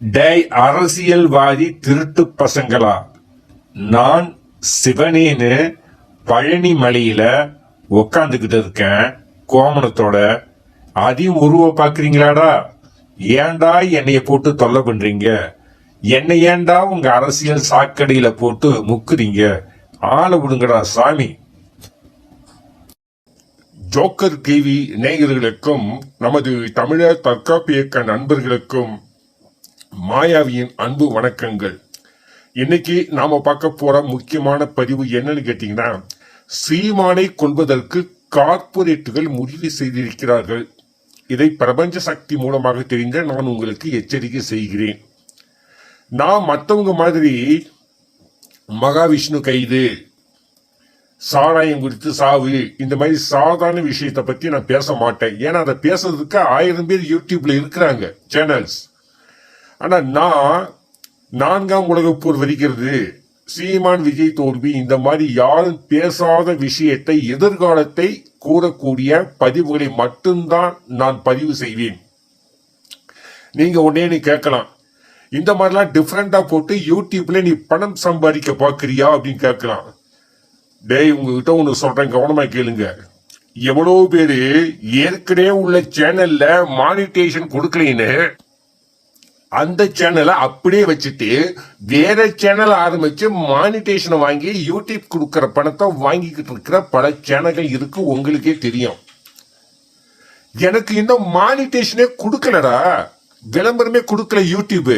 டேய் அரசியல்வாதி திருட்டு பசங்களா? நான் சிவனேன்னு பழனி மலையில உக்காந்துக்கிட்டு இருக்கேன் கோமணத்தோட. அதையும் உருவ பாக்குறீங்களாடா? ஏன்டா என்னைய போட்டு தொல்லை பண்றீங்க? என்னை ஏன்டா உங்க அரசியல் சாக்கடையில போட்டு முக்குறீங்க? ஆளை விடுங்கடா சாமி. ஜோக்கர் டிவி நேயர்களுக்கும் நமது தமிழர் தற்காப்பு இயக்க நண்பர்களுக்கும் மாயாவியின் அன்பு வணக்கங்கள். இன்னைக்கு நாம பார்க்க போற முக்கியமான பதிவு என்னன்னு கேட்டீங்கன்னா சீமானை கொள்வதற்கு கார்ப்பரேட்டுகள் முடிவு செய்திருக்கிறார்கள். இதை பிரபஞ்ச சக்தி மூலமாக தெரிந்த நான் உங்களுக்கு எச்சரிக்கை செய்கிறேன். நான் மற்றவங்க மாதிரி மகாவிஷ்ணு கைது சாராயம் குறித்து சாவு இந்த மாதிரி சாதாரண விஷயத்தை பத்தி நான் பேச மாட்டேன். ஏன்னா அதை பேசுறதுக்கு ஆயிரம் பேர் யூடியூப்ல இருக்கிறாங்க சேனல்ஸ் ஆனா நான் நான்காம் உலக போர் வருகிறது. சீமான் விஜய் தோல்வி இந்த மாதிரி யாரும் பேசாத விஷயத்தை எதிர்காலத்தை கூறக்கூடிய பதிவுகளை மட்டும்தான் நான் பதிவு செய்வேன். நீங்க உடனே நீ கேட்கலாம். இந்த மாதிரிலாம் டிஃப்ரெண்டா போட்டு யூடியூப்ல நீ பணம் சம்பாதிக்க பாக்குறியா அப்படின்னு கேட்கலாம். டேய் உங்ககிட்ட ஒன்று சொல்றேன் கவனமா கேளுங்க. எவ்வளவு பேரு ஏற்கனவே உள்ள சேனல்ல மானிட்டேஷன் கொடுக்கலன்னு அந்த சேனலை அப்படியே வச்சுட்டு வேற சேனல் ஆரம்பிச்சு மானிட்டேஷனை வாங்கி யூடியூப் கொடுக்குற பணத்தை வாங்கிக்கிட்டு இருக்கிற பல சேனல்கள் இருக்கு உங்களுக்கே தெரியும். எனக்கு இன்னும் மானிட்டேஷனே கொடுக்கலடா. விளம்பரமே கொடுக்கல யூடியூப்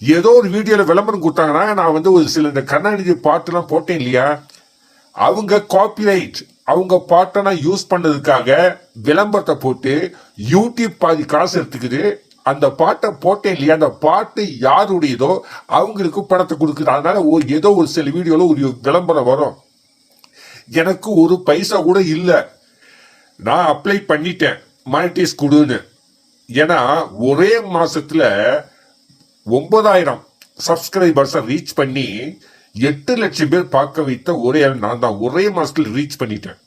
ஏதோ ஒரு வீடியோவில் விளம்பரம் கொடுத்தாங்கன்னா நான் வந்து ஒரு சில இந்த கருணாநிதி பாட்டுலாம் போட்டேன் இல்லையா? அவங்க காப்பிரைட் அவங்க பாட்டை நான் யூஸ் பண்ணதுக்காக விளம்பரத்தை போட்டு யூடியூப் பாதி காசு எடுத்துக்குது. அந்த பாட்டை போட்டேன் இல்லையா? அந்த பாட்டு யாருடையதோ அவங்களுக்கு பணத்தை கொடுக்குது. அதனால ஒரு ஏதோ ஒரு சில வீடியோவில் ஒரு விளம்பரம் வரும். எனக்கு ஒரு பைசா கூட இல்லை. நான் அப்ளை பண்ணிட்டேன். மானிட்டைஸ் கொடுன்னு. ஏன்னா ஒரே மாசத்துல ஒன்பதாயிரம் சப்ஸ்கிரைபர்ஸை ரீச் பண்ணி எட்டு லட்சம் பேர் பார்க்க வைத்த ஒரே ஆள் நான் தான். ஒரே மாசத்துல ரீச் பண்ணிட்டேன்.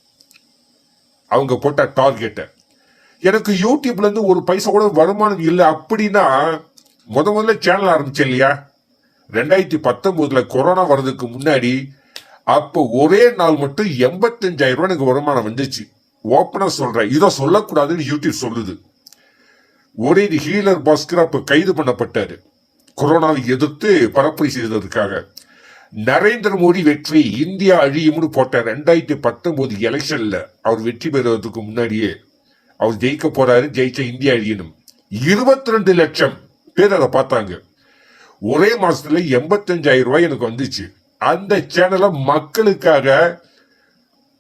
அவங்க போட்ட டார்கெட்டை எனக்கு யூடியூப்ல இருந்து ஒரு பைசா கூட வருமானம் இல்லை அப்படின்னா முத முதல்ல சேனல் ஆரம்பிச்சேன் இல்லையா? ரெண்டாயிரத்தி பத்தொன்பதுல கொரோனா வர்றதுக்கு முன்னாடி அப்போ ஒரே நாள் மட்டும் எண்பத்தஞ்சாயிரம் ரூபாய் எனக்கு வருமானம் வந்துச்சு. ஓப்பனா சொல்றேன். இதை சொல்லக்கூடாதுன்னு யூடியூப் சொல்லுது. ஒரே ஹீலர் பாஸ்கர் அப்ப கைது பண்ணப்பட்டாரு. கொரோனாவை எதிர்த்து பரப்புரை செய்ததற்காக. நரேந்திர மோடி வெற்றி இந்தியா அழியும்னு போட்டார் ரெண்டாயிரத்தி பத்தொன்பது எலெக்ஷன்ல அவர் வெற்றி பெறுவதற்கு முன்னாடியே அவர் ஜெயிக்க போறாரு ஜெயிச்ச இந்தியா அழியணும் இருபத்தி ரெண்டு லட்சம் பேர் அதை பார்த்தாங்க. ஒரே மாசத்துல எண்பத்தஞ்சாயிரம் ரூபாய் எனக்கு வந்துச்சு. அந்த சேனலை மக்களுக்காக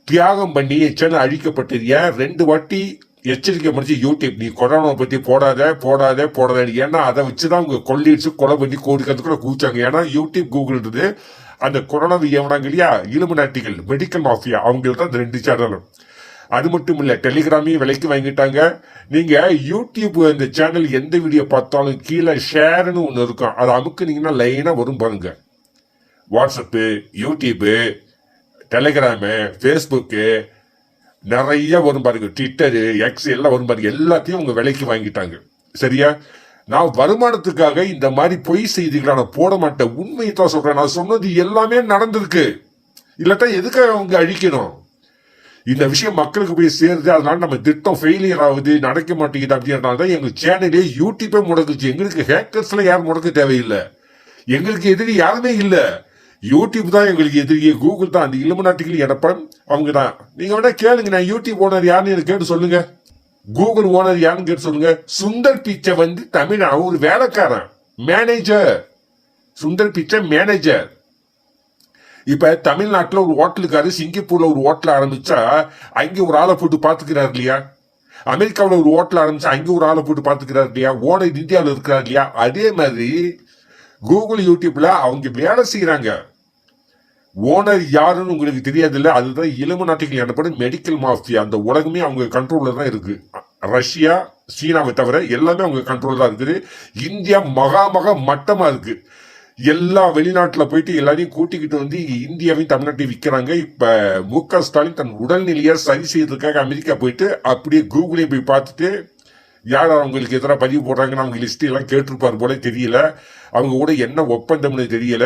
தியாகம் பண்ணி சேனல் அழிக்கப்பட்டது. ஏன்? ரெண்டு வாட்டி எச்சரிக்கை முடிச்சு யூடியூப் நீ கொரோனா பத்தி போடாத போடாத போடாத ஏன்னா அதை வச்சுதான் அவங்க கொள்ளிடுச்சு கொலை பண்ணி கோடிக்கிறதுக்குள்ள கூச்சாங்க ஏன்னா யூடியூப் கூகுள்ன்றது அந்த கொரோனா எவனாங்க இல்லையா? இலும்பு நாட்டிகள் மெடிக்கல் மாஃபியா அவங்களுக்கு தான் இந்த ரெண்டு சேனலும் அது மட்டும் இல்லை டெலிகிராமையும் விலைக்கு வாங்கிட்டாங்க. நீங்கள் யூடியூப் இந்த சேனல் எந்த வீடியோ பார்த்தாலும் கீழே ஷேர்னு ஒன்று இருக்கும். அதை அமுக்குனீங்கன்னா லைனாக வரும் பாருங்க. வாட்ஸ்அப்பு யூடியூப்பு டெலிகிராமு ஃபேஸ்புக்கு நிறைய வரும் பாருங்க. ட்விட்டரு எக்ஸ் எல்லாம் வரும் பாருங்க. எல்லாத்தையும் உங்கள் விலைக்கு வாங்கிட்டாங்க. சரியா? நான் வருமானத்துக்காக இந்த மாதிரி பொய் செய்திகளை நான் போட மாட்டேன். உண்மையை தான் சொல்கிறேன் நான் சொன்னது எல்லாமே நடந்திருக்கு. இல்லாட்டா எதுக்காக அவங்க அழிக்கணும்? இந்த விஷயம் மக்களுக்கு போய் சேருது அதனால நம்ம திட்டம் ஃபெயிலியர் ஆகுது நடக்க மாட்டேங்குது அப்படின்றனால தான் எங்க சேனலே யூடியூப்பே முடக்குச்சு. எங்களுக்கு ஹேக்கர்ஸ்ல யாரும் முடக்க தேவையில்லை. எங்களுக்கு எதிரி யாருமே இல்லை. யூடியூப் தான் எங்களுக்கு எதிரியே கூகுள் தான். அந்த இலுமநாட்டிகள் எடப்படம் அவங்க தான். நீங்க வேணா கேளுங்க நான் யூடியூப் ஓனர் யாருன்னு எனக்கு கேட்டு சொல்லுங்க. கூகுள் ஓனர் யாருன்னு கேட்டு சொல்லுங்க. சுந்தர் பிச்சை வந்து தமிழ் ஒரு வேலைக்காரன் மேனேஜர் சுந்தர் பிச்சை மேனேஜர் இப்ப தமிழ்நாட்டுல ஒரு ஹோட்டலுக்காரு சிங்கப்பூர்ல ஒரு ஹோட்டல் ஆரம்பிச்சா அங்கே ஒரு ஆளை போட்டு பாத்துக்கிறார் இல்லையா? அமெரிக்காவில் ஒரு ஹோட்டல் ஆரம்பிச்சா அங்கே ஒரு ஆளை போட்டு பாத்துக்கிறார் இல்லையா? ஓனர் இந்தியாவில் இருக்கிறார் இல்லையா? அதே மாதிரி கூகுள் யூடியூப்ல அவங்க வேலை செய்யறாங்க ஓனர் யாருன்னு உங்களுக்கு தெரியாதுல்ல? அதுதான் இளம நாட்டுகள் எனப்படும் மெடிக்கல் மாஃபியா அந்த உலகமே அவங்க கண்ட்ரோல்ல தான் இருக்கு. ரஷ்யா சீனாவை தவிர எல்லாமே அவங்க கண்ட்ரோல் தான் இருக்குது. இந்தியா மகா மகா மட்டமா இருக்கு. எல்லா வெளிநாட்டுல போயிட்டு எல்லாரையும் கூட்டிக்கிட்டு வந்து இந்தியாவையும் தமிழ்நாட்டையும் விற்கிறாங்க இப்ப மு க. ஸ்டாலின் தன் உடல்நிலையை சரி செய்யறதுக்காக அமெரிக்கா போயிட்டு அப்படியே கூகுளையும் போய் பார்த்துட்டு யார் அவங்களுக்கு எதிராக பதிவு போடுறாங்கன்னு அவங்க லிஸ்ட் எல்லாம் கேட்டிருப்பார் போல தெரியல. அவங்க கூட என்ன ஒப்பந்தம்னு தெரியல.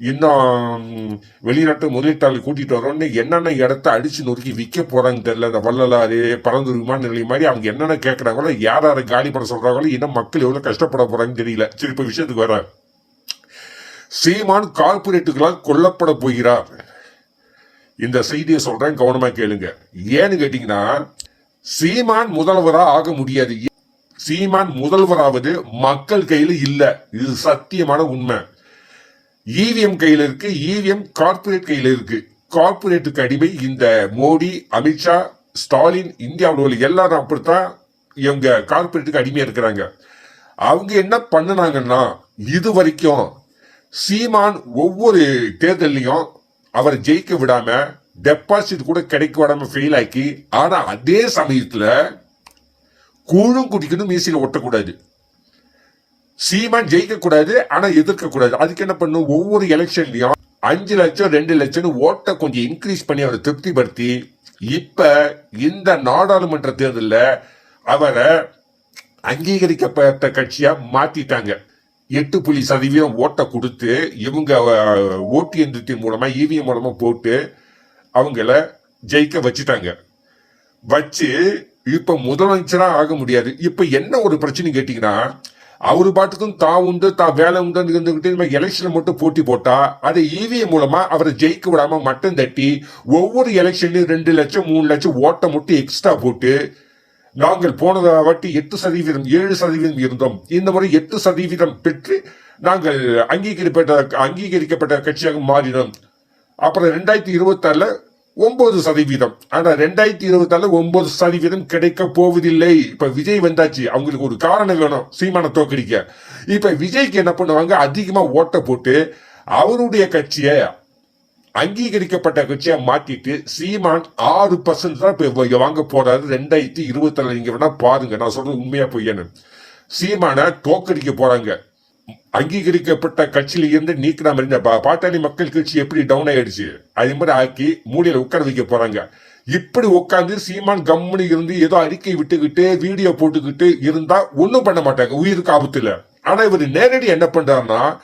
இன்னும் வெளிநாட்டு முதலீட்டாளர் கூட்டிட்டு வரோன்னு என்னென்ன இடத்த அடிச்சு நொறுக்கி விற்க போறாங்க தெரியல. இந்த வள்ளலாறு பறந்து விமான நிலையம் மாதிரி அவங்க என்னென்ன கேட்கறாங்களோ யார் யாரை காலி பண்ண சொல்றாங்களோ இன்னும் மக்கள் எவ்வளோ கஷ்டப்பட போறாங்கன்னு தெரியல. சரி இப்போ விஷயத்துக்கு வரேன். சீமான் கார்பரேட்டுகளால் கொல்லப்பட போகிறார். இந்த செய்தியை சொல்றேன் கவனமா கேளுங்க. ஏன்னு கேட்டீங்கன்னா சீமான் முதல்வரா ஆக முடியாது. சீமான் முதல்வராவது மக்கள் கையில இல்ல. இது சத்தியமான உண்மை. இவிஎம் கையில இருக்கு இவிஎம் கார்பரேட் கையில இருக்கு. கார்பரேட்டுக்கு அடிமை இந்த மோடி அமித்ஷா ஸ்டாலின் இந்தியாவில் உள்ள எல்லாரும் அப்படித்தான் இவங்க கார்பரேட்டுக்கு அடிமையா இருக்கிறாங்க. அவங்க என்ன பண்ணினாங்கன்னா இது வரைக்கும் சீமான் ஒவ்வொரு தேர்தலையும் அவர் ஜெயிக்க விடாம டெபாசிட் கூட கிடைக்க விடாம ஃபெயில் ஆக்கி ஆனா அதே சமயத்துல கூழும் குடிக்கணும் மீசையில ஒட்டக்கூடாது. சீமான் ஜெயிக்க கூடாது ஆனா எதிர்க்க கூடாது. அதுக்கு என்ன பண்ணும்? ஒவ்வொரு எலெக்ஷன்லயும் அஞ்சு லட்சம் ரெண்டு லட்சம் ஓட்டை கொஞ்சம் இன்க்ரீஸ் பண்ணி அவரை திருப்திப்படுத்தி இப்ப இந்த நாடாளுமன்ற தேர்தலில் அவரை அங்கீகரிக்கப்பட்ட கட்சியா மாத்திட்டாங்க. எட்டு புள்ளி சதவீதம் ஓட்டை கொடுத்து இவங்க ஓட்டு எந்திரத்தின் மூலமா இவிஎம் மூலமா போட்டு அவங்கள ஜெயிக்க வச்சுட்டாங்க. வச்சு இப்ப முதலமைச்சரா ஆக முடியாது. இப்ப என்ன ஒரு பிரச்சனை கேட்டீங்கன்னா அவரு பாட்டுக்கும் தா உண்டு தா வேலை உண்டு இருந்துகிட்டு எலெக்ஷன்ல மட்டும் போட்டி போட்டா அதை இவிஎம் மூலமா அவரை ஜெயிக்க விடாம மட்டம் தட்டி ஒவ்வொரு எலெக்ஷன்லயும் ரெண்டு லட்சம் மூணு லட்சம் ஓட்டை மட்டும் எக்ஸ்ட்ரா போட்டு நாங்கள் போன வாட்டி எட்டு சதவீதம் ஏழு சதவீதம் இருந்தோம். இந்த முறை எட்டு சதவீதம் பெற்று நாங்கள் அங்கீகரிக்கப்பட்ட அங்கீகரிக்கப்பட்ட கட்சியாக மாறினோம். அப்புறம் ரெண்டாயிரத்தி இருபத்தி ஒன்பது சதவீதம். ஆனா ரெண்டாயிரத்தி இருபத்தால ஒன்பது சதவீதம் கிடைக்க போவதில்லை. இப்ப விஜய் வந்தாச்சு. அவங்களுக்கு ஒரு காரணம் வேணும். சீமான தோக்கடிக்க. இப்ப விஜய்க்கு என்ன பண்ணுவாங்க? அதிகமா ஓட்ட போட்டு அவருடைய கட்சியை அங்கீகரிக்கப்பட்ட கட்சியா மாட்டிட்டு சீமான் ஆறு பர்சன்ட் தான் இப்போ வாங்க போறாரு. ரெண்டாயிரத்தி இருபத்தி நாலு நீங்க வேணா பாருங்க. நான் சொல்றது உண்மையா பொய்யன்னு சீமான தோக்கடிக்க போறாங்க. அங்கீகரிக்கப்பட்ட கட்சியில இருந்து நீக்கின மாதிரி பா- பாட்டாளி மக்கள் கட்சி எப்படி டவுன் ஆயிடுச்சு? அதே மாதிரி ஆக்கி மூலையில உட்கார வைக்க போறாங்க. இப்படி உட்காந்து சீமான் கம்முனு இருந்து ஏதோ அறிக்கை விட்டுக்கிட்டு வீடியோ போட்டுக்கிட்டு இருந்தா ஒண்ணும் பண்ண மாட்டாங்க. உயிருக்கு ஆபத்துல ஆனா இவர் நேரடி என்ன பண்றாருன்னா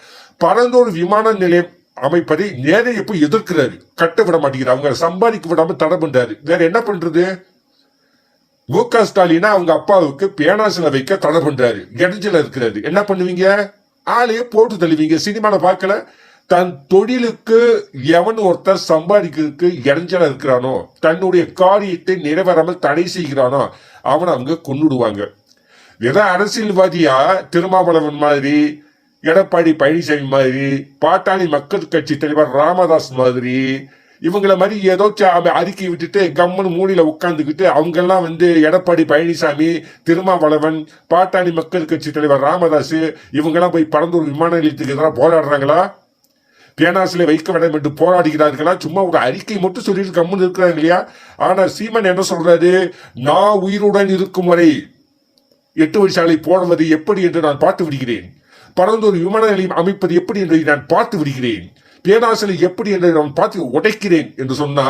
பரந்தூர் விமான நிலையம் அமைப்பதை நேரைய போய் எதிர்க்கிறாரு. கட்ட விட மாட்டேங்கிறார். அவங்க சம்பாதிக்க விடாம தடை பண்றாரு. வேற என்ன பண்றது? மு க ஸ்டாலினா அவங்க அப்பாவுக்கு பேனாசில வைக்க தடை பண்றாரு. இடைஞ்சல இருக்கிறாரு. என்ன பண்ணுவீங்க? ஆளையே போட்டு தள்ளுவீங்க. சினிமால பார்க்கல. தன் தொழிலுக்கு எவன் ஒருத்தர் சம்பாதிக்கிறதுக்கு இடைஞ்சல இருக்கிறானோ தன்னுடைய காரியத்தை நிறைவேறாமல் தடை செய்கிறானோ அவனை அவங்க கொண்டுடுவாங்க ஏதோ அரசியல்வாதியா திருமாவளவன் மாதிரி எடப்பாடி பழனிசாமி மாதிரி பாட்டாளி மக்கள் கட்சி தலைவர் ராமதாஸ் மாதிரி இவங்கள மாதிரி ஏதோ அறிக்கை விட்டுட்டு கம்மன் மூடியில உட்காந்துக்கிட்டு அவங்க எல்லாம் வந்து எடப்பாடி பழனிசாமி திருமாவளவன் பாட்டாளி மக்கள் கட்சி தலைவர் ராமதாஸ் இவங்கெல்லாம் போய் பரந்தூர் விமான நிலையத்துக்கு எதிராக போராடுறாங்களா? பேனாசில வைக்க வேண்டாம் என்று போராடுகிறார்களா? சும்மா ஒரு அறிக்கை மட்டும் சொல்லிட்டு கம்முன்னு இருக்கிறாங்க இல்லையா? ஆனா சீமன் என்ன சொல்றாரு? நான் உயிருடன் இருக்கும் வரை எட்டு வரிசாலை போடுவது எப்படி என்று நான் பார்த்து விடுகிறேன். பரந்தூர் விமான நிலையம் அமைப்பது எப்படி என்று நான் பார்த்து விடுகிறேன். பேராசலை எப்படி என்று நான் பார்த்து உடைக்கிறேன் என்று சொன்னா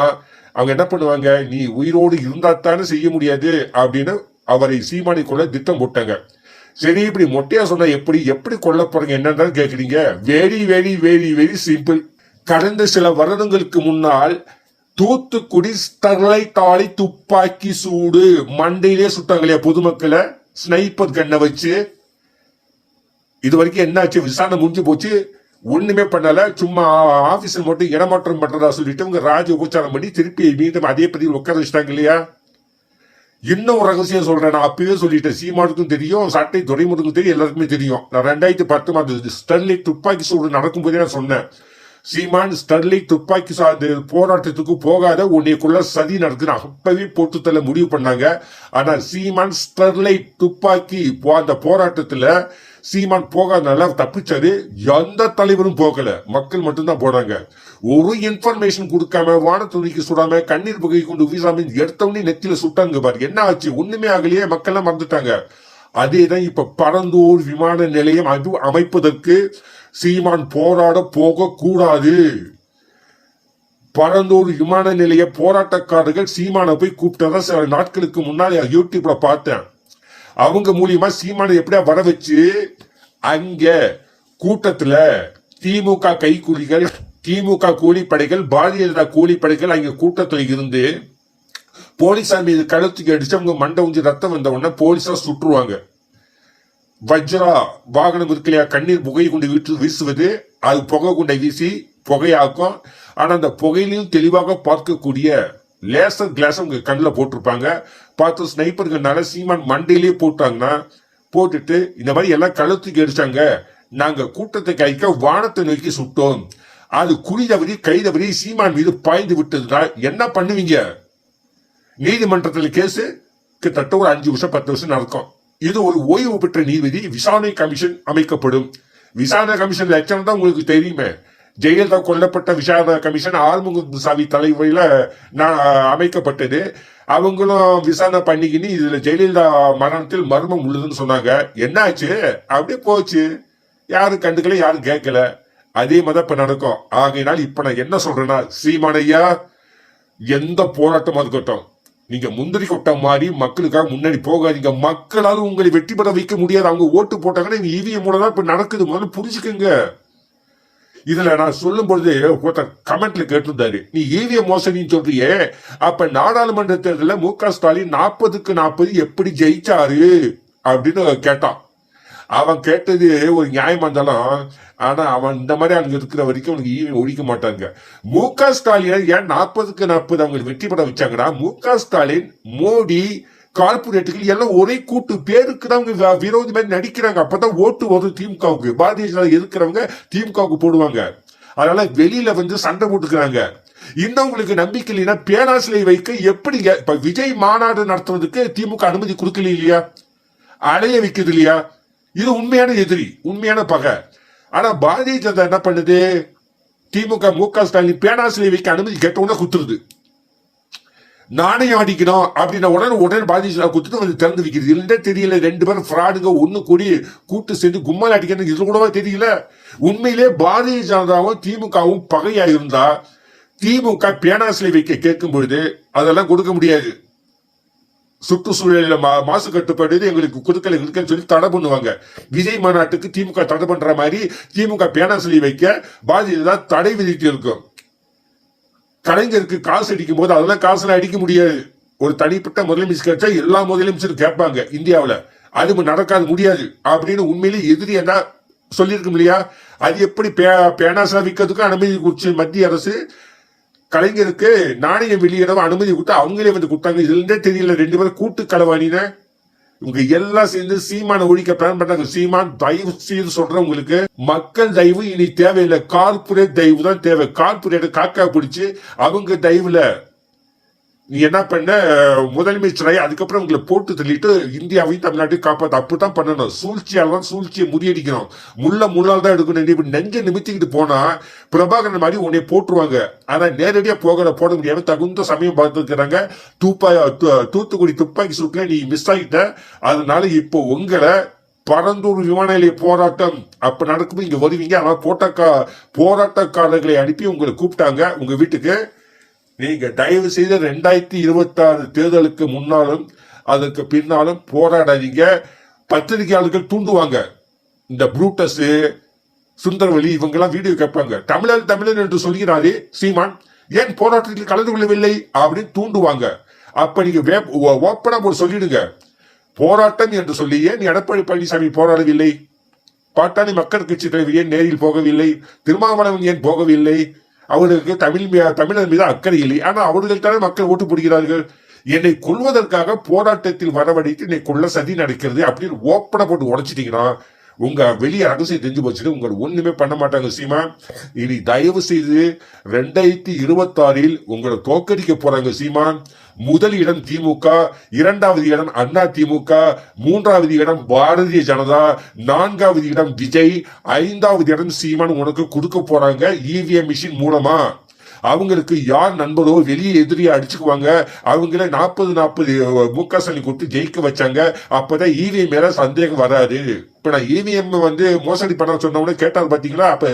அவங்க என்ன பண்ணுவாங்க? நீ உயிரோடு இருந்தாத்தானே செய்ய முடியாது அப்படின்னு அவரை சீமானை கொள்ள திட்டம் போட்டாங்க. சரி இப்படி மொட்டையா சொன்னா எப்படி எப்படி கொல்ல போறீங்க என்னன்னு கேக்குறீங்க? Very very very very simple கடந்த சில வருடங்களுக்கு முன்னால் தூத்துக்குடி ஸ்டெர்லைட் ஆலை துப்பாக்கி சூடு மண்டையிலே சுட்டாங்களே பொதுமக்களை? ஸ்னைப்பர் கண்ணை வச்சு இது வரைக்கும் என்னாச்சு? விசாரணை முடிஞ்சு போச்சு. ஒண்ணுமே பண்ணல. சும்மா ஆபீஸ்ல மட்டும் இடமாற்றம் பண்றதா சொல்லிட்டு உங்க ராஜ உபச்சாரம் பண்ணி திருப்பி மீண்டும் அதே பதிவில் உட்கார வச்சுட்டாங்க இல்லையா? இன்னும் ஒரு ரகசியம் சொல்றேன். நான் அப்பவே சொல்லிட்டேன். சீமானுக்கும் தெரியும் சட்டை துறைமுருக்கும் தெரியும் எல்லாருக்குமே தெரியும். நான் ரெண்டாயிரத்தி பத்து மாதம் ஸ்டெர்லைட் துப்பாக்கி சூடு நடக்கும்போதே நான் சொன்னேன். சீமான் ஸ்டெர்லைட் துப்பாக்கி சார்ந்த போராட்டத்துக்கு போகாத உன்னைக்குள்ள சதி நடக்குது அப்பவே போட்டு தள்ள முடிவு பண்ணாங்க. ஆனா சீமான் ஸ்டெர்லைட் துப்பாக்கி அந்த போராட்டத்துல சீமான் போகாதனால தப்பிச்சாரு. எந்த தலைவரும் போகல. மக்கள் மட்டும்தான் போறாங்க ஒரு இன்ஃபர்மேஷன் கொடுக்காம வானத்துணிக்கு சுடாம கண்ணீர் புகை கொண்டு வீசாம எடுத்தவனே நெத்தில சுட்டாங்க பாரு. என்ன ஆச்சு? ஒண்ணுமே ஆகலையே. மக்கள் எல்லாம் மறந்துட்டாங்க. அதேதான் இப்ப பரந்தூர் விமான நிலையம் அமைப்பதற்கு சீமான் போராட போக கூடாது பரந்தூர் விமான நிலைய போராட்டக்காரர்கள் சீமானை போய் கூப்பிட்டதான் சில நாட்களுக்கு முன்னாடி யூடியூப்ல பார்த்தேன். அவங்க மூலியமா சீமானை எப்படியா வர வச்சு அங்க கூட்டத்துல திமுக கைக்கூலிகள் திமுக கூலிப்படைகள் பாரதிய ஜனதா கூலிப்படைகள் அங்க கூட்டத்துல இருந்து போலீசார் மீது கழுத்துக்கு அடிச்சு அவங்க மண்டை உஞ்சி ரத்தம் வந்த உடனே போலீசார் சுற்றுவாங்க வஜ்ரா வாகனம் இருக்கலையா கண்ணீர் புகை கொண்டு வீட்டு வீசுவது. அது புகை கொண்டை வீசி புகையாக்கும். ஆனா அந்த புகையிலையும் தெளிவாக பார்க்கக்கூடிய லேசர் கிளாஸ் அவங்க கண்ணில் போட்டிருப்பாங்க. பார்த்து ஸ்னைப்பர்கள்னால சீமான் மண்டையிலே போட்டாங்கன்னா போட்டுட்டு இந்த மாதிரி எல்லாம் கழுத்துக்கு அடிச்சாங்க. நாங்க கூட்டத்தை கைக்க வானத்தை நோக்கி சுட்டோம். அது குறி தவறி கை தவறி சீமான் மீது பாய்ந்து விட்டதுனா என்ன பண்ணுவீங்க? நீதிமன்றத்தில் கேஸ் கிட்டத்தட்ட ஒரு அஞ்சு வருஷம் பத்து வருஷம் நடக்கும். இது ஒரு ஓய்வு பெற்ற நீதிபதி விசாரணை கமிஷன் அமைக்கப்படும். விசாரணை கமிஷன் லட்சணம் தான் உங்களுக்கு தெரியுமே. ஜெயலலிதா கொல்லப்பட்ட விசாரணை கமிஷன் ஆறுமுக சாமி தலைவரில நான் அமைக்கப்பட்டது. அவங்களும் விசாரணை பண்ணிக்கின்னு இதுல ஜெயலலிதா மரணத்தில் மர்மம் உள்ளதுன்னு சொன்னாங்க. என்னாச்சு? அப்படியே போச்சு. யாரும் கண்டுக்கல யாரும் கேட்கல. அதே மாதிரி இப்ப நடக்கும். ஆகையினால் இப்ப நான் என்ன சொல்றேன்னா சீமானையா எந்த போராட்டமா இருக்கட்டும் நீங்க முந்திரி கொட்ட மாதிரி மக்களுக்காக முன்னாடி போகாதீங்க. மக்களால் உங்களை வெற்றி பெற வைக்க முடியாது. அவங்க ஓட்டு போட்டாங்கன்னா இவிஎம் மூலம் தான் இப்ப நடக்குது. முதல்ல புரிஞ்சுக்கோங்க. இதுல நான் சொல்லும் பொழுது ஒருத்தர் கமெண்ட்ல கேட்டிருந்தாரு. நீ ஈவிய மோசடின்னு சொல்றியே. அப்ப நாடாளுமன்ற தேர்தலில் மு க ஸ்டாலின் நாற்பதுக்கு நாற்பது எப்படி ஜெயிச்சாரு? அப்படின்னு கேட்டான். அவன் கேட்டது ஒரு நியாயமா இருந்தாலும் ஆனா அவன் இந்த மாதிரி அவங்க இருக்கிற வரைக்கும் அவனுக்கு ஈவி ஒழிக்க மாட்டாங்க மு க ஸ்டாலின் ஏன் நாற்பதுக்கு நாற்பது அவங்க வெற்றி பெற வச்சாங்கன்னா மு க ஸ்டாலின் மோடி கார்பரேட்டுகள் எல்லாம் ஒரே கூட்டு பேருக்கு தான் அவங்க விரோதி மாதிரி நடிக்கிறாங்க. அப்பதான் ஓட்டு வரும் திமுகவுக்கு பாரதிய ஜனதா எதிர்க்கிறவங்க திமுகவுக்கு போடுவாங்க. அதனால வெளியில வந்து சண்டை போட்டுக்கிறாங்க. இன்னும் உங்களுக்கு நம்பிக்கை இல்லைன்னா பேனாசிலை வைக்க எப்படிங்க இப்ப விஜய் மாநாடு நடத்துறதுக்கு திமுக அனுமதி கொடுக்கல இல்லையா? அலைய வைக்கிறது இல்லையா? இது உண்மையான எதிரி உண்மையான பகை. ஆனா பாரதிய ஜனதா என்ன பண்ணுது? திமுக மு க ஸ்டாலின் பேனாசிலை வைக்க அனுமதி கேட்ட உடனே குத்துருது. நாணயம் அடிக்கணும் அப்படின்ன உடனே உடனே பாரதிய கொடுத்துட்டு குத்துட்டு வந்து திறந்து வைக்கிறது. இல்லைன்னா தெரியல ரெண்டு பேரும் ஃப்ராடுங்க ஒன்று கூடி கூட்டு சேர்ந்து கும்மல் அடிக்கணும் இது கூடவா தெரியல. உண்மையிலே பாரதிய ஜனதாவும் திமுகவும் பகையா இருந்தா திமுக பேனாசிலை வைக்க கேட்கும் பொழுது அதெல்லாம் கொடுக்க முடியாது. சுற்றுச்சூழலில் மா மாசு கட்டுப்பாடு எங்களுக்கு கொடுக்கல இருக்குன்னு சொல்லி தடை பண்ணுவாங்க. விஜய் மாநாட்டுக்கு திமுக தடை பண்ற மாதிரி திமுக பேனாசிலை வைக்க பாரதிய ஜனதா தடை விதித்து இருக்கும் கலைஞருக்கு காசு அடிக்கும் போது அதெல்லாம் காசுல அடிக்க முடியாது. ஒரு தனிப்பட்ட முதலமைச்சர் கிடைச்சா எல்லா முதலமைச்சரும் கேட்பாங்க இந்தியாவில். அது நடக்காது முடியாது. அப்படின்னு உண்மையிலே எதிரி என்ன சொல்லியிருக்கும் இல்லையா? அது எப்படி பே- பேனாசா விற்கிறதுக்கும் அனுமதி கொடுத்து மத்திய அரசு கலைஞருக்கு நாணயம் வெளியிடவும் அனுமதி கொடுத்து அவங்களே வந்து கொடுத்தாங்க. இதுல இருந்தே தெரியல. ரெண்டு பேரும் கூட்டு களவாணின. இவங்க எல்லாம் சேர்ந்து சீமான ஒழிக்க பிளான் பண்ணாங்க. சீமான் தயவு செய்து சொல்றேன் உங்களுக்கு. மக்கள் தயவு இனி தேவையில்லை. கார்பரேட் தயவு தான் தேவை. கார்பரேட் காக்கா பிடிச்சு அவங்க தயவுல நீ என்ன பண்ண? முதலமைச்சராய் அதுக்கப்புறம் உங்களை போட்டு தள்ளிட்டு இந்தியாவையும் தமிழ்நாட்டையும் காப்பாத்து. அப்படித்தான் பண்ணணும். சூழ்ச்சியால் தான் சூழ்ச்சியை முறியடிக்கணும். முள்ள முள்ளால் தான் எடுக்கணும் இப்படி நெஞ்ச நிமித்திக்கிட்டு போனா பிரபாகரன் மாதிரி உன்னை போட்டுருவாங்க. ஆனா நேரடியா போகிற போட முடியாம தகுந்த சமயம் பார்த்துருக்கிறாங்க. தூப்பா தூத்துக்குடி துப்பாக்கி சுட்டுல நீ மிஸ் ஆகிட்ட அதனால இப்போ உங்களை பரந்தூர் விமான நிலைய போராட்டம். அப்ப நடக்கும்போது இங்க வருவீங்க. ஆனா போட்டக்கா போராட்டக்காரர்களை அனுப்பி உங்களை கூப்பிட்டாங்க. உங்க வீட்டுக்கு நீங்க தயவு செய்து ரெண்டாயிரத்தி இருபத்தி ஆறு தேர்தலுக்கு முன்னாலும் அதுக்கு பின்னாலும் போராடாதீங்க. பத்திரிகையாளர்கள் தூண்டுவாங்க. இந்த புரூட்டஸ் சுந்தரவலி இவங்கெல்லாம் வீடியோ கேட்பாங்க. தமிழர் தமிழர் என்று சொல்கிறாரே சீமான் ஏன் போராட்டத்தில் கலந்து கொள்ளவில்லை? அப்படின்னு தூண்டுவாங்க. அப்ப நீங்க ஓப்பனா போய் சொல்லிடுங்க. போராட்டம் என்று சொல்லி ஏன் எடப்பாடி பழனிசாமி போராடவில்லை? பாட்டாளி மக்கள் கட்சி தலைவர் ஏன் நேரில் போகவில்லை? திருமாவளவன் ஏன் போகவில்லை? அவர்களுக்கு தமிழ் தமிழர் மீது அக்கறை இல்லை. ஆனால் அவர்கள் தானே மக்கள் ஓட்டு போடுகிறார்கள். என்னை கொல்வதற்காக போராட்டத்தில் வரவழைத்து என்னை கொல்ல சதி நடக்கிறது அப்படின்னு ஓப்பனை போட்டு உடைச்சிட்டீங்கன்னா உங்க வெளிய ரகசியம் தெரிஞ்சு போச்சுட்டு உங்களை ஒண்ணுமே பண்ண மாட்டாங்க சீமா. இனி தயவு செய்து ரெண்டாயிரத்தி இருபத்தி ஆறில் உங்களை தோக்கடிக்க போறாங்க சீமான் முதல் இடம் திமுக இரண்டாவது இடம் அண்ணா திமுக மூன்றாவது இடம் பாரதிய ஜனதா நான்காவது இடம் விஜய் ஐந்தாவது இடம் சீமான் உனக்கு கொடுக்க போறாங்க இவிஎம் மிஷின் மூலமா. அவங்களுக்கு யார் நண்பரோ வெளியே எதிரியை அடிச்சுக்குவாங்க அவங்கள நாற்பது நாற்பது முக ஸ்டாலின் கொடுத்து ஜெயிக்க வச்சாங்க அப்பதான் இவிஎம் மேல சந்தேகம் வராது. இப்போ நான் இவிஎம் வந்து மோசடி பண்ண சொன்ன உடனே பார்த்தீங்களா அப்போ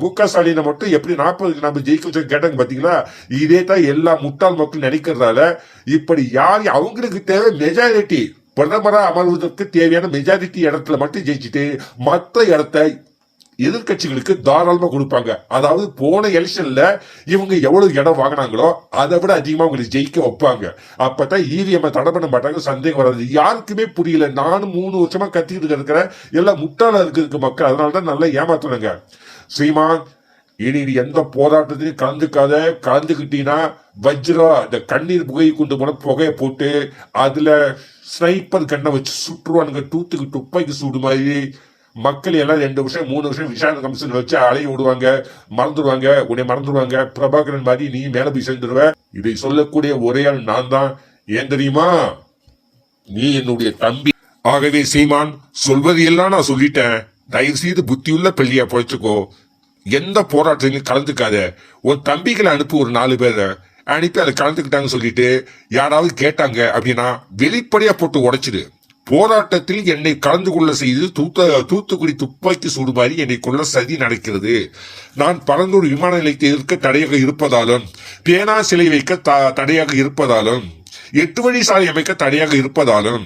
மு க ஸ்டாலினை மட்டும் எப்படி நாற்பதுக்கு நம்ம ஜெயிக்க கேட்டாங்க பார்த்தீங்களா இதே தான் எல்லா முட்டாள் மக்கள் நினைக்கிறதால இப்படி யார் அவங்களுக்கு தேவை மெஜாரிட்டி பிரதமராக அமர்வதற்கு தேவையான மெஜாரிட்டி இடத்துல மட்டும் ஜெயிச்சுட்டு மற்ற இடத்த எதிர்க்கட்சிகளுக்கு தாராளமா கொடுப்பாங்க. அதாவது போன எலெக்ஷன்ல இவங்க எவ்வளவு இடம் வாங்கினாங்களோ அதை விட அதிகமா உங்களுக்கு ஜெயிக்க வைப்பாங்க. அப்பதான் இவிஎம் தடை பண்ண மாட்டாங்க சந்தேகம் வராது. யாருக்குமே புரியல. நானும் மூணு வருஷமா கத்திக்கிட்டு இருக்கிறேன். எல்லாம் முட்டாளா இருக்கு மக்கள். அதனாலதான் நல்லா ஏமாத்துறாங்க. ஸ்ரீமான் இனி நீ எந்த போராட்டத்திலையும் கலந்துக்காத. கலந்துக்கிட்டீங்கன்னா வஜ்ரா இந்த கண்ணீர் புகையை கொண்டு போன புகையை போட்டு அதுல ஸ்னைப்பர் கண்ணை வச்சு சுற்றுவானுங்க தூத்துக்கு துப்பாக்கி சூடு மாதிரி. மக்கள் எல்லாம் ரெண்டு வருஷம் மூணு வருஷம் விசாரணை கமிஷன் வச்சு அலைய விடுவாங்க மறந்துடுவாங்க. உன்னை மறந்துடுவாங்க. பிரபாகரன் மாதிரி நீ மேல போய் சேர்ந்துடுவ இதை சொல்லக்கூடிய ஒரே ஆள் நான் தான். ஏன் தெரியுமா? நீ என்னுடைய தம்பி. ஆகவே சீமான் சொல்வது எல்லாம் நான் சொல்லிட்டேன். தயவு செய்து புத்தியுள்ள பிள்ளையா பொழைச்சுக்கோ. எந்த போராட்டத்திலையும் கலந்துக்காத. உன் தம்பிகளை அனுப்பு ஒரு நாலு பேரை. அனுப்பி அதை கலந்துக்கிட்டாங்கன்னு சொல்லிட்டு யாராவது கேட்டாங்க அப்படின்னா வெளிப்படையா போட்டு உடைச்சிடு. போராட்டத்தில் என்னை கலந்து கொள்ள செய்து தூத்த தூத்துக்குடி துப்பாக்கி சூடுமாறி என்னை கொள்ள சதி நடக்கிறது. நான் பரந்தூர் விமான நிலையத்தை எதிர்க்க தடையாக இருப்பதாலும் பேனா சிலை வைக்க த- தடையாக இருப்பதாலும் எட்டு வழி சாலை அமைக்க தடையாக இருப்பதாலும்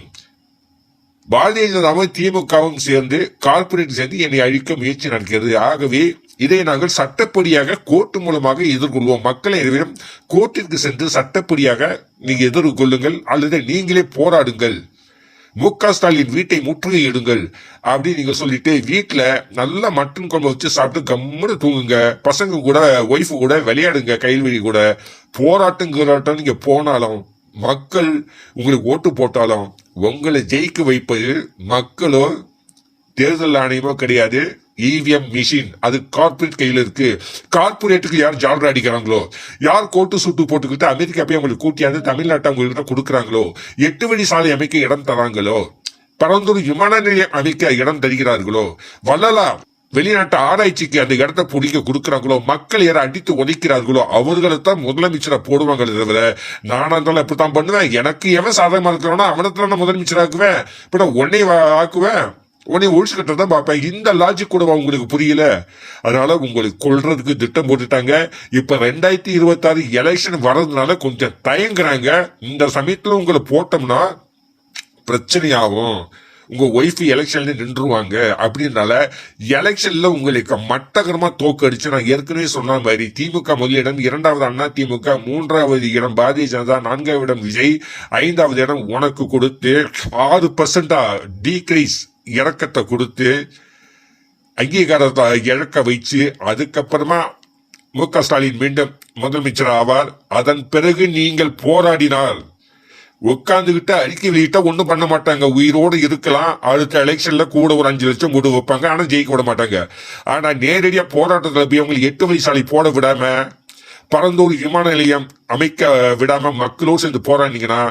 பாரதிய ஜனதாவும் திமுகவும் சேர்ந்து கார்ப்பரேட் சேர்ந்து என்னை அழிக்க முயற்சி நடக்கிறது. ஆகவே இதை நாங்கள் சட்டப்படியாக கோர்ட்டு மூலமாக எதிர்கொள்வோம். மக்களை எதிரும் கோர்ட்டிற்கு சென்று சட்டப்படியாக நீங்கள் எதிர்கொள்ளுங்கள் அல்லது நீங்களே போராடுங்கள். மு க ஸ்டாலின் வீட்டை முற்றுகையிடுங்கள் அப்படின்னு நீங்க சொல்லிட்டு வீட்டுல நல்ல மட்டன் குழம்பு வச்சு சாப்பிட்டு கம்முன்னு தூங்குங்க. பசங்க கூட ஒய்ஃபு கூட விளையாடுங்க கைல்வெளி கூட. போராட்டங்கிறாட்டம் நீங்க போனாலும் மக்கள் உங்களுக்கு ஓட்டு போட்டாலும் உங்களை ஜெயிக்க வைப்பது மக்களோ தேர்தல் ஆணையமோ கிடையாது. இவிஎம் மிஷின் அது கார்ப்பரேட் கையில் இருக்கு. கார்ப்பரேட்டுக்கு யார் ஜாலரா அடிக்கிறாங்களோ யார் கோட்டு சுட்டு போட்டுக்கிட்டு அமெரிக்கா போய் அவங்களுக்கு கூட்டியாந்து தமிழ்நாட்டை அவங்ககிட்ட கொடுக்குறாங்களோ எட்டு வழி சாலை அமைக்க இடம் தராங்களோ பரந்தூர் விமான நிலையம் அமைக்க இடம் தருகிறார்களோ வள்ளலார் வெளிநாட்டு ஆராய்ச்சிக்கு அந்த இடத்த பிடிக்க கொடுக்குறாங்களோ மக்கள் யாரை அடித்து உதைக்கிறார்களோ அவர்களை தான் முதலமைச்சரை போடுவாங்களே தவிர நானா இருந்தாலும் தான் பண்ணுவேன். எனக்கு எவன் சாதகமாக இருக்கிறானோ அவனை நான் முதலமைச்சராக்குவேன். ஆக்குவேன் நான் உன்னை ஆக்குவேன். உடனே ஒழிச்சுக்கிட்டு தான் பார்ப்பேன். இந்த லாஜிக் கூட உங்களுக்கு புரியல? அதனால உங்களுக்கு கொள்றதுக்கு திட்டம் போட்டுட்டாங்க. இப்ப ரெண்டாயிரத்தி இருபத்தாறு எலெக்ஷன் வர்றதுனால கொஞ்சம் தயங்குறாங்க. இந்த சமயத்துல உங்களை போட்டோம்னா பிரச்சனையாகும். உங்க ஒய்ஃப் எலெக்ஷன்ல நின்றுவாங்க அப்படின்னால எலெக்ஷன்ல உங்களுக்கு மட்டகரமா தோக்கடிச்சு நான் ஏற்கனவே சொன்ன மாதிரி திமுக முதலிடம் இரண்டாவது அண்ணா திமுக மூன்றாவது இடம் பாரதிய ஜனதா நான்காவது இடம் விஜய் ஐந்தாவது இடம் உனக்கு கொடுத்து ஆறு பர்சன்டா டீக்ரைஸ் இறக்கத்தை கொடுத்து அங்கீகாரத்தை இழக்க வைச்சு அதுக்கப்புறமா மு க ஸ்டாலின் மீண்டும் முதலமைச்சர் ஆவார். அதன் பிறகு நீங்கள் போராடினால் உட்கார்ந்துகிட்டு அறிக்கை வெளியிட்டா ஒண்ணும் பண்ண மாட்டாங்க. உயிரோடு இருக்கலாம். அடுத்த எலெக்ஷன்ல கூட ஒரு அஞ்சு லட்சம் கூட வைப்பாங்க. ஆனா ஜெயிக்க விட மாட்டாங்க. ஆனா நேரடியா போராட்டத்தில் போய் அவங்களுக்கு எட்டு வழி சாலை போட விடாம பரந்தூர் விமான நிலையம் அமைக்க விடாம மக்களோடு சேர்ந்து போராடினீங்கன்னா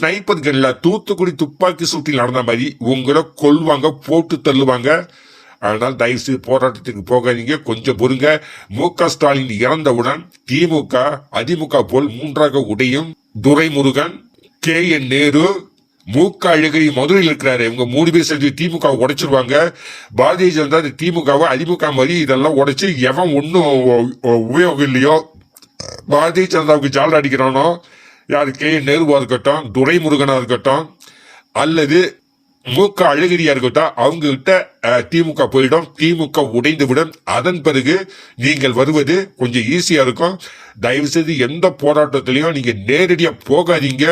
ஸ்னைப்பர் கன்ல தூத்துக்குடி துப்பாக்கி சூட்டில் நடந்த மாதிரி உங்களை கொள்வாங்க போட்டு தள்ளுவாங்க. அதனால் தயவு செய்து போராட்டத்துக்கு போகாதீங்க. கொஞ்சம் பொறுங்க. மு க. ஸ்டாலின் இறந்தவுடன் திமுக அதிமுக போல் மூன்றாக உடையும் துரைமுருகன் கே. என். நேரு மூக்க அழகிரி மதுரையில் இருக்கிறாரு. இவங்க மூணு பேர் சேர்ந்து திமுக உடைச்சிருவாங்க. பாரதிய ஜனதா திமுகவை அதிமுக மாதிரி இதெல்லாம் உடைச்சு எவன் ஒன்றும் உபயோகம் இல்லையோ? பாரதிய ஜனதாவுக்கு ஜால் அடிக்கிறானோ? யார் கே நேருவா இருக்கட்டும் துரைமுருகனா இருக்கட்டும் அல்லது மூக்க அழகிரியா இருக்கட்டும் அவங்க கிட்ட திமுக போயிடும் திமுக உடைந்து விடும் அதன் பிறகு நீங்கள் வருவது கொஞ்சம் ஈஸியா இருக்கும். தயவு செய்து எந்த போராட்டத்திலையும் நீங்க நேரடியா போகாதீங்க.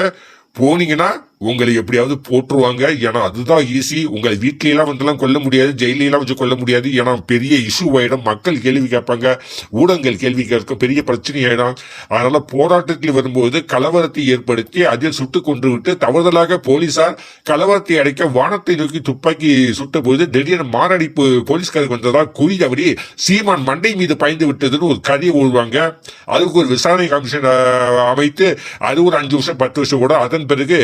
போனீங்கன்னா உங்களை எப்படியாவது போட்டுருவாங்க ஏன்னா அதுதான் ஈஸி உங்களை வீட்லையெல்லாம் வந்துலாம் கொல்ல முடியாது. ஜெயிலெலாம் வச்சு கொல்ல முடியாது. ஏன்னா பெரிய இஷ்யூ மக்கள் கேள்வி கேட்பாங்க. ஊடகங்கள் கேள்வி கேட்க பெரிய பிரச்சனை ஆயிடும். அதனால போராட்டத்தில் வரும்போது கலவரத்தை ஏற்படுத்தி அதில் சுட்டு கொன்று விட்டு தவறுதலாக போலீசார் கலவரத்தை அடைக்க வானத்தை நோக்கி துப்பாக்கி சுட்ட போது திடீர்னு மாரடைப்பு போலீஸ்காருக்கு வந்ததால் குறி தவறி சீமான் மண்டை மீது பாய்ந்து விட்டதுன்னு ஒரு கதையை ஓடுவாங்க அதுக்கு ஒரு விசாரணை கமிஷன் அமைத்து அது ஒரு அஞ்சு வருஷம் பத்து வருஷம் கூட. அதன் பிறகு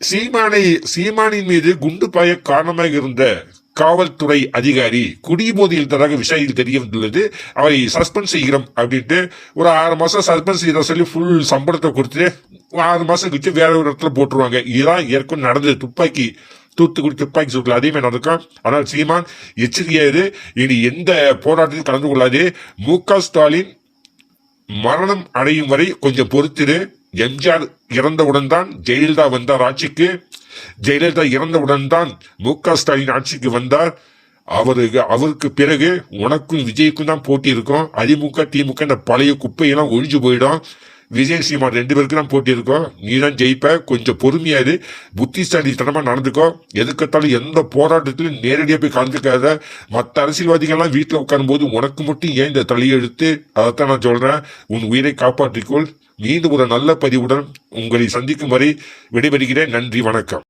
சீமானை சீமானின் மீது குண்டு பாய காரணமாக இருந்த காவல்துறை அதிகாரி குடிபோதையில் தராக விஷயம் தெரிய வந்துள்ளது அவரை சஸ்பெண்ட் செய்கிறோம் அப்படின்ட்டு ஒரு ஆறு மாசம் சஸ்பெண்ட் செய்யற சொல்லி ஃபுல் சம்பளத்தை கொடுத்து ஆறு மாசம் கழிச்சு வேற ஒரு இடத்துல போட்டுருவாங்க. இதுதான் ஏற்கனவே நடந்தது துப்பாக்கி தூத்துக்குடி துப்பாக்கி சூட்டில் அதே மாதிரி நடக்கும் ஆனால் சீமான் எச்சரிக்கையாது இனி எந்த போராட்டத்தில் கலந்து கொள்ளாது. மு க ஸ்டாலின் மரணம் அடையும் வரை கொஞ்சம் பொறுத்திரு. எம்ஜிஆர் இறந்தவுடன் தான் ஜெயலலிதா வந்தார் ஆட்சிக்கு. ஜெயலலிதா இறந்தவுடன் தான் மு க ஸ்டாலின் ஆட்சிக்கு வந்தார். அவருக்கு அவருக்கு பிறகு உனக்கும் விஜய்க்கும் தான் போட்டி இருக்கும். அதிமுக திமுக இந்த பழைய குப்பையெல்லாம் ஒழிஞ்சு போயிடும். விஜய் சீமா ரெண்டு பேருக்கு தான் போட்டி இருக்கும். நீ தான் ஜெயிப்ப. கொஞ்சம் பொறுமையாது புத்திசாலித்தனமாக நடந்துக்கோ. எதுக்கத்தாலும் எந்த போராட்டத்திலும் நேரடியாக போய் கலந்துக்காத. மற்ற அரசியல்வாதிகள்லாம் வீட்டில் உட்காரும்போது உனக்கு மட்டும் ஏன் இந்த தலையெழுத்து அதைத்தான் நான் சொல்கிறேன் உன் உயிரை காப்பாற்றிக்கொள். மீண்டும் ஒரு நல்ல பதிவுடன் உங்களை சந்திக்கும் வரை விடைபெறுகிறேன். நன்றி வணக்கம்.